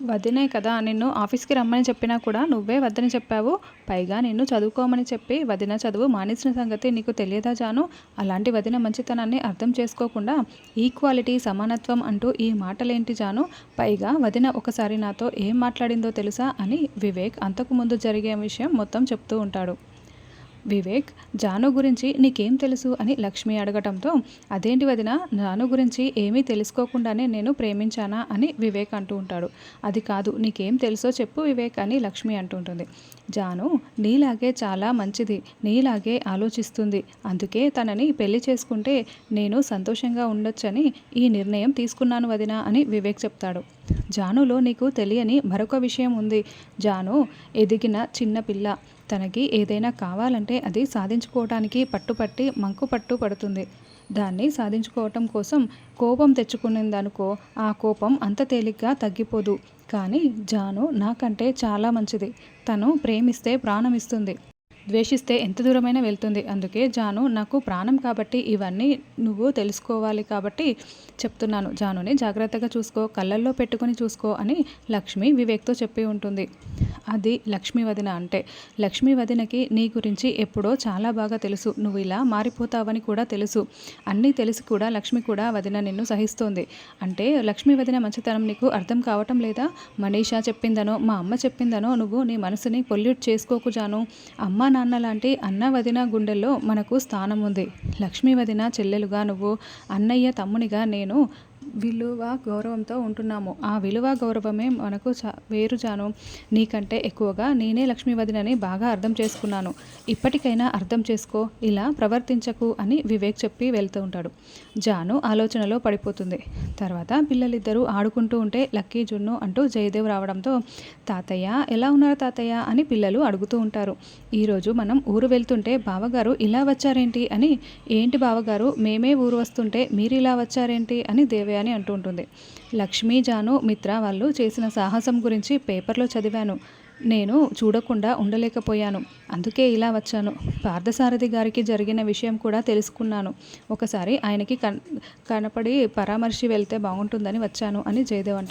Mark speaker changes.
Speaker 1: వదినే కదా నిన్ను ఆఫీస్కి రమ్మని చెప్పినా కూడా నువ్వే వద్దని చెప్పావు. పైగా నిన్ను చదువుకోమని చెప్పి వదిన చదువు మానేసిన సంగతి నీకు తెలియదా జాను? అలాంటి వదిన మంచితనాన్ని అర్థం చేసుకోకుండా ఈక్వాలిటీ సమానత్వం అంటూ ఈ మాటలేంటి జాను? పైగా వదిన ఒకసారి నాతో ఏం మాట్లాడిందో తెలుసా అని వివేక్ అంతకుముందు జరిగే విషయం మొత్తం చెప్తూ ఉంటాడు. వివేక్ జాను గురించి నీకేం తెలుసు అని లక్ష్మి అడగటంతో అదేంటి వదిన జాను గురించి ఏమీ తెలుసుకోకుండానే నేను ప్రేమించానా? అని వివేక్ అంటూ ఉంటాడు. అది కాదు నీకేం తెలుసో చెప్పు వివేక్ అని లక్ష్మి అంటుంటుంది జాను నీలాగే చాలా మంచిది నీలాగే ఆలోచిస్తుంది. అందుకే తనని పెళ్ళి చేసుకుంటే నేను సంతోషంగా ఉండొచ్చని ఈ నిర్ణయం తీసుకున్నాను వదిన అని వివేక్ చెప్తాడు. జానులో నీకు తెలియని మరొక విషయం ఉంది. జాను ఎదిగిన చిన్న పిల్ల. తనకి ఏదైనా కావాలంటే అది సాధించుకోవటానికి పట్టుపట్టి మంకు పట్టు పడుతుంది. దాన్ని సాధించుకోవటం కోసం కోపం తెచ్చుకునేందనుకో ఆ కోపం అంత తేలిగ్గా తగ్గిపోదు. కానీ జాను నాకంటే చాలా మంచిది. తను ప్రేమిస్తే ప్రాణం ఇస్తుంది ద్వేషిస్తే ఎంత దూరమైనా వెళ్తుంది. అందుకే జాను నాకు ప్రాణం కాబట్టి ఇవన్నీ నువ్వు తెలుసుకోవాలి కాబట్టి చెప్తున్నాను. జానుని జాగ్రత్తగా చూసుకో కళ్ళల్లో పెట్టుకొని చూసుకో అని లక్ష్మి వివేక్తో చెప్పి ఉంటుంది. అది లక్ష్మీ వదిన అంటే లక్ష్మీ వదినకి నీ గురించి ఎప్పుడో చాలా బాగా తెలుసు. నువ్వు ఇలా మారిపోతావని కూడా తెలుసు. అన్నీ తెలిసి కూడా లక్ష్మి కూడా వదిన నిన్ను సహిస్తోంది. అంటే లక్ష్మీ వదిన మంచితనం నీకు అర్థం కావటం లేదా? మనీషా చెప్పిందనో మా అమ్మ చెప్పిందనో నువ్వు నీ మనసుని పొల్యూట్ చేసుకోకు జాను. అమ్మ నాన్న లాంటి అన్న వదిన గుండెల్లో మనకు స్థానం ఉంది లక్ష్మీ వదిన చెల్లెలుగా నువ్వు అన్నయ్య తమ్మునిగా నేను విలువ గౌరవంతో ఉంటున్నాము. ఆ విలువ గౌరవమే మనకు వేరుజాను వేరు నీకంటే ఎక్కువగా నేనే లక్ష్మీ వదినని బాగా అర్థం చేసుకున్నాను. ఇప్పటికైనా అర్థం చేసుకో ఇలా ప్రవర్తించకు అని వివేక్ చెప్పి వెళ్తూ ఉంటాడు. జాను ఆలోచనలో పడిపోతుంది. తర్వాత పిల్లలిద్దరూ ఆడుకుంటూ ఉంటే లక్కీ జున్ను అంటూ జయదేవ్ రావడంతో తాతయ్య ఎలా ఉన్నారు తాతయ్య? అని పిల్లలు అడుగుతూ ఉంటారు. ఈరోజు మనం ఊరు వెళ్తుంటే బావగారు ఇలా వచ్చారేంటి? అని ఏంటి బావగారు మేమే ఊరు వస్తుంటే మీరు ఇలా వచ్చారేంటి? అని దేవయాని అని అంటూ ఉంటుంది. లక్ష్మీ జాను మిత్ర వాళ్ళు చేసిన సాహసం గురించి పేపర్లో చదివాను. నేను చూడకుండా ఉండలేకపోయాను. అందుకే ఇలా వచ్చాను. పార్థసారథి గారికి జరిగిన విషయం కూడా తెలుసుకున్నాను. ఒకసారి ఆయనకి కన్ కనపడి పరామర్శి వెళ్తే బాగుంటుందని వచ్చాను అని జయదేవ్ అంటారు